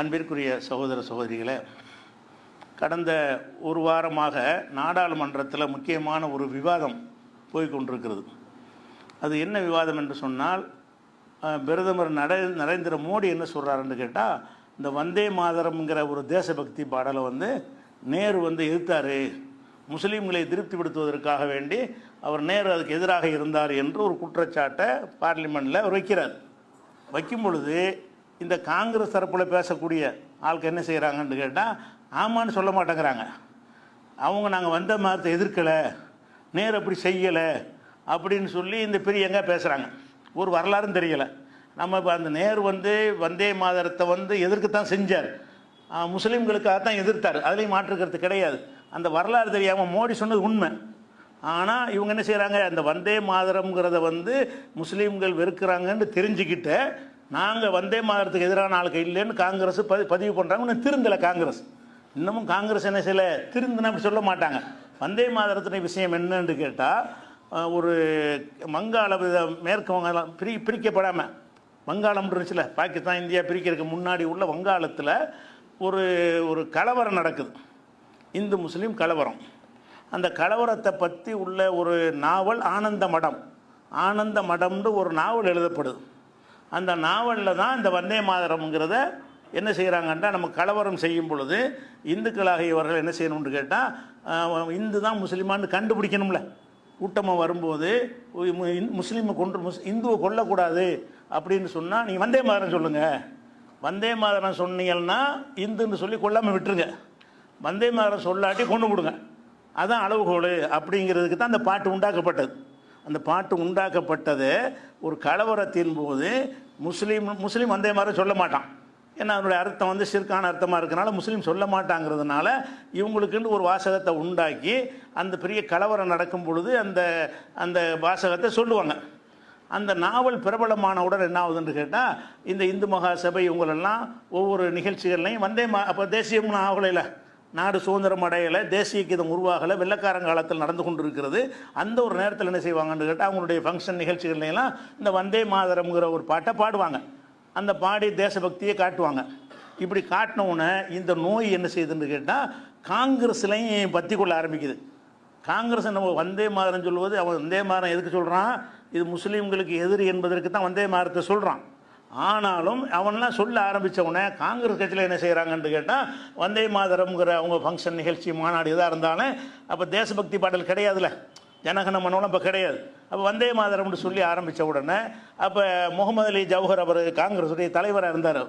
அன்பிற்குரிய சகோதர சகோதரிகளே கடந்த ஒரு வாரமாக நாடாளுமன்றத்தில் முக்கியமான ஒரு விவாதம் போய்கொண்டிருக்கிறது அது என்ன விவாதம் என்று சொன்னால் பிரதமர் நட நரேந்திர மோடி என்ன சொல்கிறாருன்னு கேட்டால் இந்த வந்தே மாதரம்ங்கிற ஒரு தேசபக்தி பாடலை வந்து நேரு வந்து எதிர்த்தார். முஸ்லீம்களை திருப்திப்படுத்துவதற்காக வேண்டி அவர் நேரு அதுக்கு எதிராக இருந்தார் என்று ஒரு குற்றச்சாட்டை பார்லிமெண்ட்டில் அவர் வைக்கிறார். வைக்கும் பொழுது இந்த காங்கிரஸ் தரப்பில் பேசக்கூடிய ஆளுக்கு என்ன செய்கிறாங்கன்னு கேட்டால் ஆமான்னு சொல்ல மாட்டேங்கிறாங்க. அவங்க நாங்கள் வந்த மதத்தை எதிர்க்கலை நேர் அப்படி செய்யலை அப்படின்னு சொல்லி இந்த பெரியங்க பேசுகிறாங்க ஒரு வரலாறும் தெரியலை. நம்ம இப்போ அந்த நேரு வந்து வந்தே மாதரத்தை வந்து எதிர்க்கத்தான் செஞ்சார். முஸ்லீம்களுக்காக தான் எதிர்த்தார். அதுலேயும் மாற்றுக்கிறது கிடையாது. அந்த வரலாறு தெரியாமல் மோடி சொன்னது உண்மை. ஆனால் இவங்க என்ன செய்கிறாங்க அந்த வந்தே மாதரம்ங்கிறத வந்து முஸ்லீம்கள் வெறுக்கிறாங்கன்னு தெரிஞ்சுக்கிட்டு நாங்கள் வந்தே மாதரத்துக்கு எதிரான ஆளுக்கு இல்லைன்னு காங்கிரஸ் பதி பதிவு பண்ணுறாங்க இன்னும் திருந்தலை காங்கிரஸ். இன்னமும் காங்கிரஸ் என்ன செய்யலை? திருந்துன்னு அப்படி சொல்ல மாட்டாங்க. வந்தே மாதரத்தின விஷயம் என்னன்னு கேட்டால் ஒரு வங்காள மேற்கு வங்காளம் பிரி பிரிக்கப்படாமல் வங்காளம் இருந்துச்சுல பாகிஸ்தான் இந்தியா பிரிக்கிறதுக்கு முன்னாடி உள்ள வங்காளத்தில் ஒரு ஒரு கலவரம் நடக்குது. இந்து முஸ்லீம் கலவரம். அந்த கலவரத்தை பற்றி உள்ள ஒரு நாவல் ஆனந்த மடம். ஆனந்த மடம்னு ஒரு நாவல் எழுதப்படுது. அந்த நாவலில் தான் இந்த வந்தே மாதரம்ங்கிறத என்ன செய்கிறாங்கன்னா நம்ம கலவரம் செய்யும் பொழுது இந்துக்களாகியவர்கள் என்ன செய்யணும்னு கேட்டால் இந்து தான் முஸ்லீமான்னு கண்டுபிடிக்கணும்ல. கூட்டமாக வரும்போது முஸ்லீமை கொண்டு முஸ் இந்துவை கொல்லக்கூடாது அப்படின்னு சொன்னால் நீங்கள் வந்தே மாதரம் சொல்லுங்கள் வந்தே மாதரம் சொன்னீங்கன்னா இந்துன்னு சொல்லி கொல்லாமல் விட்டுருங்க. வந்தே மாதரம் சொல்லாட்டி கொண்டு கொடுங்க அதான் அளவுகோல் அப்படிங்கிறதுக்கு தான் அந்த பாட்டு உண்டாக்கப்பட்டது. அந்த பாட்டு உண்டாக்கப்பட்டது ஒரு கலவரத்தின் போது முஸ்லீம் முஸ்லீம் வந்தே மாதிரி சொல்ல மாட்டான். ஏன்னா அதனுடைய அர்த்தம் வந்து சிற்கான அர்த்தமாக இருக்கனால முஸ்லீம் சொல்ல மாட்டாங்கிறதுனால இவங்களுக்குன்னு ஒரு வாசகத்தை உண்டாக்கி அந்த பெரிய கலவரம் நடக்கும் பொழுது அந்த அந்த வாசகத்தை சொல்லுவாங்க. அந்த நாவல் பிரபலமானவுடன் என்ன ஆகுதுன்னு கேட்டால் இந்த இந்து மகாசபை இவங்களெல்லாம் ஒவ்வொரு நிகழ்ச்சிகள்லையும் வந்தே மா அப்போ தேசியம் ஆகலைல. நாடு சுதந்திரம் அடையலை தேசிய கீதம் உருவாகலை வெள்ளக்காரன் காலத்தில் நடந்து கொண்டு இருக்கிறது அந்த ஒரு நேரத்தில் என்ன செய்வாங்கன்னு கேட்டால் அவங்களுடைய ஃபங்க்ஷன் நிகழ்ச்சிகள்லாம் இந்த வந்தே மாதரம்ங்கிற ஒரு பாட்டை பாடுவாங்க. அந்த பாடி தேசபக்தியை காட்டுவாங்க. இப்படி காட்டினவுடனே இந்த நோய் என்ன செய்யுதுன்னு கேட்டால் காங்கிரஸ்லையும் பற்றி கொள்ள ஆரம்பிக்குது. காங்கிரஸ் நம்ம வந்தே மாதரம் சொல்லுவது அவன் வந்தே மாதரம் எதுக்கு சொல்கிறான் இது முஸ்லீம்களுக்கு எதிரி என்பதற்கு தான் வந்தே மாதரத்தை சொல்கிறான் ஆனாலும் அவன்லாம் சொல்ல ஆரம்பித்த உடனே காங்கிரஸ் கட்சியில் என்ன செய்கிறாங்கன்னு கேட்டால் வந்தே மாதரம்ங்கிற அவங்க ஃபங்க்ஷன் நிகழ்ச்சி மாநாடு இதாக இருந்தாலும் அப்போ தேசபக்தி பாடல் கிடையாதுல்ல. ஜனகன மனோலம் இப்போ கிடையாது. அப்போ வந்தே மாதரம்னு சொல்லி ஆரம்பித்த உடனே அப்போ முகமது அலி ஜவஹர் அவர் காங்கிரஸுடைய தலைவராக இருந்தார்.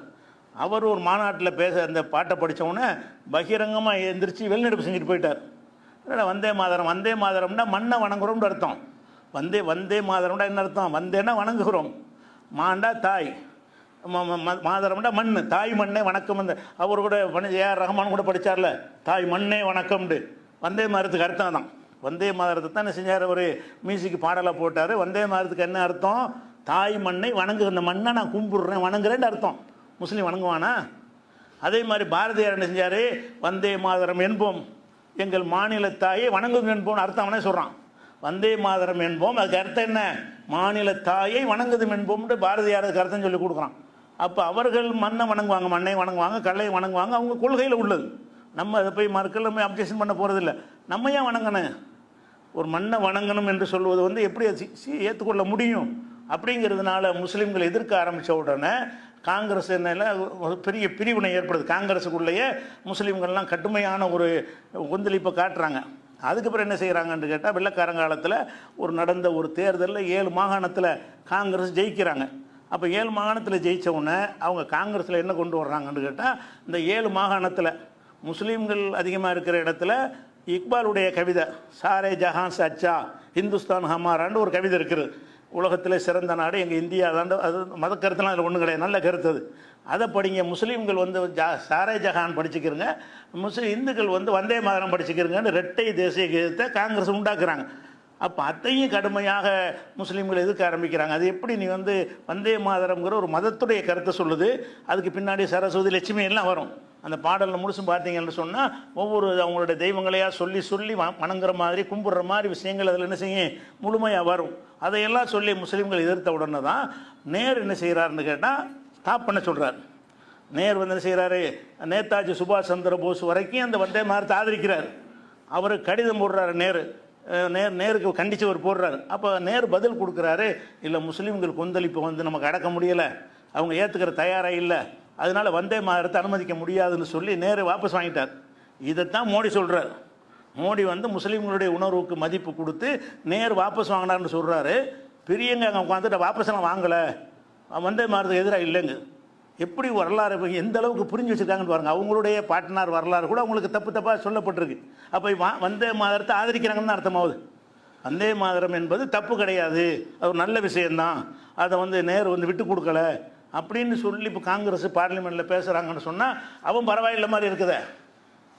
அவர் ஒரு மாநாட்டில் பேச அந்த பாட்டை படித்தவுடனே பகிரங்கமாக எந்திரிச்சு வெளிநடப்பு செஞ்சுட்டு போயிட்டார். என்னடா வந்தே மாதரம் வந்தே மாதரம்னா மண்ணை வணங்குறோம்னு அர்த்தம். வந்தே வந்தே மாதரம்னா என்ன அர்த்தம்? வந்தேன்னா வணங்குகிறோம். மாண்டா தாய். ம- மண் தாய் மண்ணே வணக்கம் அந்த அவர் கூட ஏஆர் ரஹ்மான் கூட படிச்சார்ல. தாய் மண்ணே வணக்கம்ண்டு வந்தே மாதத்துக்கு அர்த்தம் தான் வந்தே மாதரத்தை தான் செஞ்சார் அவர். மியூசிக் பாடலாக போட்டார். வந்தே மாதத்துக்கு என்ன அர்த்தம்? தாய் மண்ணை வணங்கு அந்த மண்ணை நான் கும்பிடுறேன் வணங்குறேன்னு அர்த்தம். முஸ்லீம் வணங்குவானா? அதே மாதிரி பாரதியார் என்ன செஞ்சார்? வந்தே மாதரம் என்போம். எங்கள் மாநில தாயை வணங்குங்க என்போம் அர்த்தம் அவனே சொல்கிறான் வந்தே மாதரம் என்போம். அதுக்கு அர்த்தம் என்ன? மாநில தாயை வணங்குதும் என்போம்னு பாரதியாருக்கு அர்த்தம் சொல்லி கொடுக்குறான். அப்போ அவர்கள் மண்ணை வணங்குவாங்க மண்ணை வணங்குவாங்க கல்லை வணங்குவாங்க அவங்க கொள்கையில் உள்ளது. நம்ம அதை போய் மறுக்கல போய் அப்ஜெக்ஷன் பண்ண போகிறதில்ல நம்ம ஏன் வணங்கணும்? ஒரு மண்ணை வணங்கணும் என்று சொல்வது வந்து எப்படி சி- ஏற்றுக்கொள்ள முடியும்? அப்படிங்கிறதுனால முஸ்லீம்கள் எதிர்க்க ஆரம்பித்த உடனே காங்கிரஸ் என்ன பெரிய பிரிவினை ஏற்படுது. காங்கிரஸுக்குள்ளேயே முஸ்லீம்கள்லாம் கடுமையான ஒரு கொந்தளிப்பை காட்டுறாங்க. அதுக்கப்புறம் என்ன செய்கிறாங்கன்னு கேட்டால் வெள்ளக்காரங்காலத்தில் ஒரு நடந்த ஒரு தேர்தலில் ஏழு மாகாணத்தில் காங்கிரஸ் ஜெயிக்கிறாங்க. அப்போ ஏழு மாகாணத்தில் ஜெயித்த உடனே அவங்க காங்கிரஸில் என்ன கொண்டு வர்றாங்கன்னு கேட்டால் இந்த ஏழு மாகாணத்தில் முஸ்லீம்கள் அதிகமாக இருக்கிற இடத்துல இக்பாலுடைய கவிதை சாரே ஜஹான் சச்சா ஹிந்துஸ்தான் ஹமாரான்னு ஒரு கவிதை இருக்குது. உலகத்தில் சிறந்த நாடு எங்கள் இந்தியா தான் அது மத கருத்துலாம் அதில் ஒன்றும் கிடையாது நல்ல கருத்து அது. அதை படிங்க முஸ்லீம்கள் வந்து ஜா சாரே ஜஹான் படிச்சுக்கிறங்க முஸ்லீம் இந்துக்கள் வந்து வந்தே மாதரம் படிச்சுக்கிறங்கன்னு ரெட்டை தேசிய கீதத்தை காங்கிரஸ் உண்டாக்குறாங்க. அப்போ அத்தையும் கடுமையாக முஸ்லீம்கள் எதிர்க்க ஆரம்பிக்கிறாங்க. அது எப்படி நீ வந்து வந்தே மாதரம்ங்கிற ஒரு மதத்துடைய கருத்தை சொல்லுது. அதுக்கு பின்னாடி சரஸ்வதி லட்சுமி எல்லாம் வரும். அந்த பாடலில் முழுசும் பார்த்தீங்கன்னு சொன்னால் ஒவ்வொரு அவங்களுடைய தெய்வங்களையாக சொல்லி சொல்லி வணங்குற மாதிரி கும்பிடுற மாதிரி விஷயங்கள் அதில் என்ன செய்யும்? முழுமையாக வரும். அதையெல்லாம் சொல்லி முஸ்லீம்கள் எதிர்த்த உடனே தான் நேர் என்ன செய்கிறாருன்னு கேட்டால் ஸ்டாப் பண்ண சொல்கிறார் நேர் வந்து என்ன செய்கிறாரு நேதாஜி சுபாஷ் சந்திர போஸ் வரைக்கும் அந்த வந்தே மாதத்தை ஆதரிக்கிறார். அவர் கடிதம் போடுறாரு நேரு. நேர் நேருக்கு கண்டித்து அவர் போடுறாரு. அப்போ நேர் பதில் கொடுக்குறாரு இல்லை முஸ்லீம்கள் கொந்தளிப்பு வந்து நமக்கு அடக்க முடியலை. அவங்க ஏற்றுக்கிற தயாராக இல்லை. அதனால் வந்தே மாறத்தை அனுமதிக்க முடியாதுன்னு சொல்லி நேரு வாபஸ் வாங்கிட்டார். இதைத்தான் மோடி சொல்கிறார் மோடி வந்து முஸ்லீம்களுடைய உணர்வுக்கு மதிப்பு கொடுத்து நேர் வாபஸ் வாங்கினார்னு சொல்கிறாரு பெரியங்க அங்கே உட்காந்துட்டு வாபஸ் நான் வாங்கலை. வந்தே மாதத்துக்கு எதிராக இல்லைங்க. எப்படி வரலாறு எந்த அளவுக்கு புரிஞ்சு வச்சுருக்காங்கன்னு பாருங்க. அவங்களுடைய பாட்டனார் வரலாறு கூட அவங்களுக்கு தப்பு தப்பாக சொல்லப்பட்டிருக்கு. அப்போ வா- வந்தே மாதரத்தை ஆதரிக்கிறாங்கன்னு தான் அர்த்தமாகுது வந்தே மாதரம் என்பது தப்பு கிடையாது. அது ஒரு நல்ல விஷயந்தான் அதை வந்து நேரு வந்து விட்டு கொடுக்கல அப்படின்னு சொல்லி இப்போ காங்கிரஸ் பார்லிமெண்ட்டில் பேசுகிறாங்கன்னு சொன்னால் அவன் பரவாயில்லை மாதிரி இருக்குதே.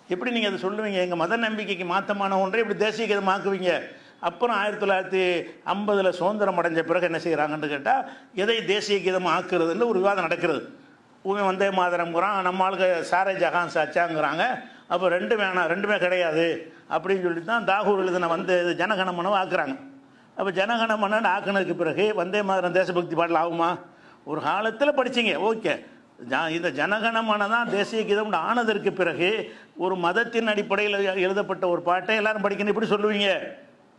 எப்படி நீங்கள் அதை சொல்லுவீங்க? எங்கள் மத நம்பிக்கைக்கு மாற்றமான ஒன்றை இப்படி தேசிய கீதமாக்குவீங்க அப்புறம் ஆயிரத்தி தொள்ளாயிரத்தி ஐம்பதில் சுதந்திரம் அடைஞ்ச பிறகு என்ன செய்கிறாங்கன்னு கேட்டால் எதை தேசிய கீதம் ஆக்குறதுன்னு ஒரு விவாதம் நடக்கிறது. இவன் வந்தே மாதரம்ங்கிறான் நம்ம ஆளுக்கு சாரே ஜஹான் சாச்சாங்கிறாங்க அப்போ ரெண்டு வேணாம் ரெண்டுமே கிடையாது. அப்படின்னு சொல்லி தான் தாகூர் எழுதின வந்து ஜனகணமனம் ஆக்குறாங்க. அப்போ ஜனகணமனன் ஆக்குனதுக்கு பிறகு வந்தே மாதரம் தேசபக்தி பாடல் ஆகுமா? ஒரு காலத்தில் படிச்சிங்க ஓகே. ஜா- இந்த ஜனகணமன தான் தேசிய கீதம் ஆனதற்கு பிறகு ஒரு மதத்தின் அடிப்படையில் எழுதப்பட்ட ஒரு பாட்டை எல்லாரும் படிக்கணும். இப்படி சொல்லுவீங்க.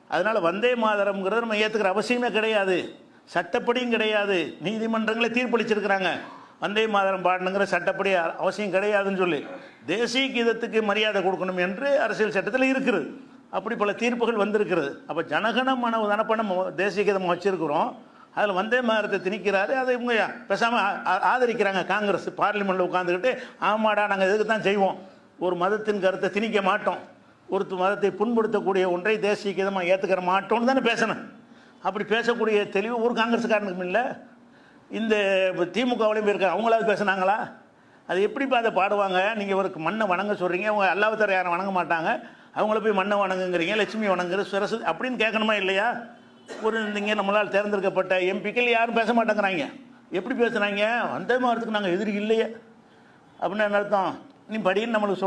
அதனால் வந்தே மாதரம்ங்கிறத நம்ம ஏற்றுக்கிற அவசியமே கிடையாது. சட்டப்படியும் கிடையாது. நீதிமன்றங்களே தீர்ப்பளிச்சிருக்கிறாங்க. வந்தே மாதரம் பாடணுங்கிற சட்டப்படி அவசியம் கிடையாதுன்னு சொல்லி தேசிய கீதத்துக்கு மரியாதை கொடுக்கணும் என்று அரசியல் சட்டத்தில் இருக்குது. அப்படி பல தீர்ப்புகள் வந்திருக்கிறது. அப்போ ஜனகன மனவு தானப்ப நம்ம தேசிய கீதம் வச்சிருக்கிறோம். அதில் வந்தே மாதத்தை திணிக்கிறாரு. அதை இவங்க பேசாமல் ஆதரிக்கிறாங்க காங்கிரஸ். பார்லிமெண்ட்டில் உட்காந்துக்கிட்டு ஆமாடா நாங்கள் இதுக்கு தான் செய்வோம்? ஒரு மதத்தின் கருத்தை திணிக்க மாட்டோம். ஒரு மதத்தை புண்படுத்தக்கூடிய ஒன்றை தேசிய கீதமாக ஏற்றுக்கிற மாட்டோம்னு தானே பேசணும். அப்படி பேசக்கூடிய தெளிவு ஒரு காங்கிரஸ்காரனுக்கும் இல்லை. இந்த திமுகவிலையும் இருக்க அவங்களாவது பேசுனாங்களா? அது எப்படிப்பா அதை பாடுவாங்க? நீங்கள் ஒரு மண்ணை வணங்க சொல்கிறீங்க அவங்க அல்லாவத்தர யாரும் வணங்க மாட்டாங்க. அவங்கள போய் மண்ணை வணங்குங்கிறீங்க லட்சுமி வணங்குற சுரசு அப்படின்னு கேட்கணுமா இல்லையா? ஒரு இங்கே நம்மளால் தேர்ந்தெடுக்கப்பட்ட எம்பிக்கள் யாரும் பேச மாட்டேங்கிறாங்க. எப்படி பேசுகிறாங்க வந்தே மாதத்துக்கு நாங்கள் எதிரி இல்லையே. அப்படின்னு என்ன அர்த்தம்? நீ படின்னு நம்மளுக்கு சொல்கிறோம்